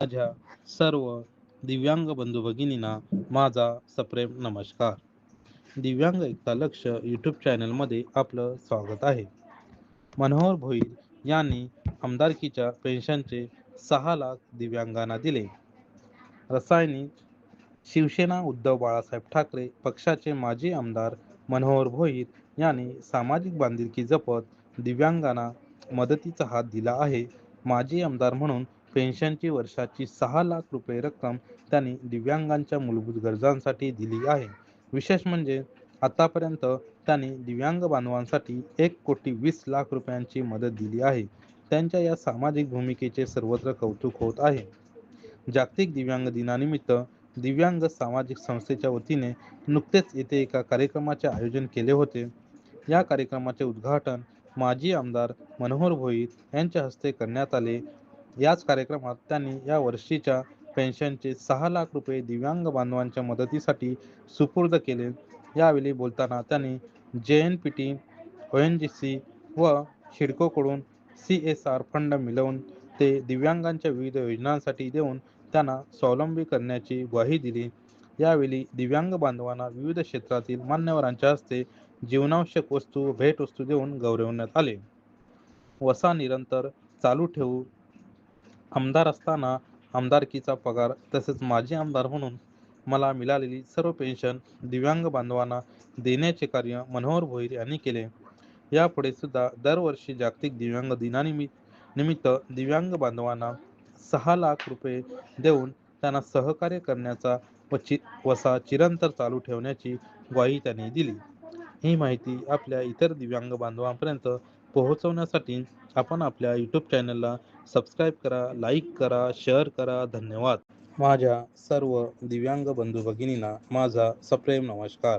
माझ्या सर्व दिव्यांग बंधू भगिनींना माझा सप्रेम नमस्कार. दिव्यांग एकता लक्ष यूट्यूब चॅनलमध्ये आपलं स्वागत आहे. मनोहर भोईर यांनी आमदारकीच्या पेन्शनचे सहा लाख दिव्यांगांना दिले. रसायनिक शिवसेना उद्धव बाळासाहेब ठाकरे पक्षाचे माजी आमदार मनोहर भोईर यांनी सामाजिक बांधिलकी जपत दिव्यांगांना मदतीचा हात दिला आहे. माजी आमदार म्हणून पेन्शनची वर्षाची सहा लाख रुपये रक्कम त्यांनी दिव्यांगांच्या मूलभूत गरजांसाठी दिली आहे. विशेष म्हणजे आतापर्यंत त्यांनी दिव्यांग बांधवांसाठी एक कोटी वीस लाख रुपयांची मदत दिली आहे. त्यांच्या या सामाजिक भूमिकेचे सर्वत्र कौतुक होत आहे. जागतिक दिव्यांग दिनानिमित्त दिव्यांग सामाजिक संस्थेच्या वतीने नुकतेच येथे एका कार्यक्रमाचे आयोजन केले होते. या कार्यक्रमाचे उद्घाटन माजी आमदार मनोहर भोईर यांच्या हस्ते करण्यात आले. याच कार्यक्रमात त्यांनी या वर्षीच्या पेन्शनचे सहा लाख रुपये दिव्यांग बांधवांच्या मदतीसाठी सुपूर्द केले. यावेळी बोलताना त्यांनी J N P T O N G C व शिडकोकडून सी एस आर फंड मिळवून ते दिव्यांगांच्या विविध योजनांसाठी देऊन त्यांना स्वावलंबी करण्याची ग्वाही दिली. यावेळी दिव्यांग बांधवांना विविध क्षेत्रातील मान्यवरांच्या हस्ते जीवनावश्यक वस्तू भेटवस्तू देऊन गौरवण्यात आले. वसा निरंतर चालू ठेवू आमदार असताना आमदारकीचा पगार तसेच माजी आमदार म्हणून मला मिळालेली सर्व पेन्शन दिव्यांग बांधवांना देण्याचे कार्य मनोहर भोईर यांनी केले. यापुढे सुद्धा दरवर्षी जागतिक दिव्यांग दिनानिमित्त निमित्त दिव्यांग बांधवांना सहा लाख रुपये देऊन त्यांना सहकार्य करण्याचा व चि वसा चिरंतर चालू ठेवण्याची ग्वाही त्यांनी दिली. ही माहिती आपल्या इतर दिव्यांग बांधवांपर्यंत पोहोचवण्यासाठी आपण आपल्या यूट्यूब चॅनलला सबस्क्राईब करा लाईक करा शेअर करा. धन्यवाद. माझ्या सर्व दिव्यांग बंधू भगिनींना माझा सप्रेम नमस्कार.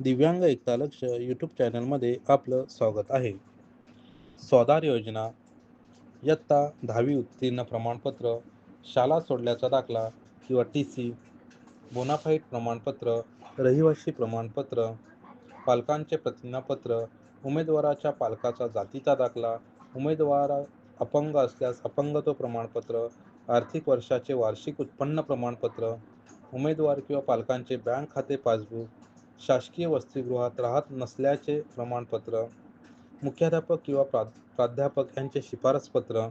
दिव्यांग एकता लक्ष यूट्यूब चॅनलमध्ये आपलं स्वागत आहे. स्वाधार योजना इयत्ता दहावी उत्तीर्ण प्रमाणपत्र शाळा सोडल्याचा दाखला किंवा टी सी बोनाफाईट प्रमाणपत्र रहिवासी प्रमाणपत्र पालकांचे प्रतिज्ञापत्र उमेदवाराच्या पालकाचा जातीचा दाखला उमेदवार अपंग असल्यास अपंगत्व प्रमाणपत्र आर्थिक वर्षाचे वार्षिक उत्पन्न प्रमाणपत्र उमेदवार किंवा पालकांचे बँक खाते पासबुक शासकीय वसतिगृहात राहत नसल्याचे प्रमाणपत्र मुख्याध्यापक किंवा प्रा प्राध्यापक यांचे शिफारसपत्र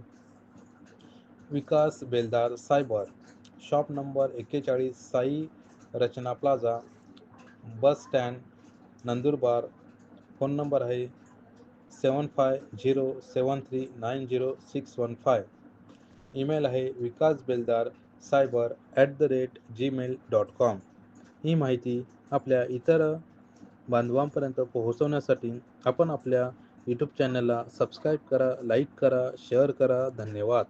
विकास बेलदार सायबर शॉप नंबर एक्केचाळीस Sai Rachana plaza bus stand Nandurbar phone number आहे seven five zero seven three nine zero six one five. Email आहे Vikas Beldar cyber at the rate Gmail dot com. ही माहिती आपल्या इतर बांधवांपर्यंत पोहोचवण्यासाठी आपण आपल्या YouTube चॅनलला सबस्क्राईब करा लाईक करा शेअर करा. धन्यवाद.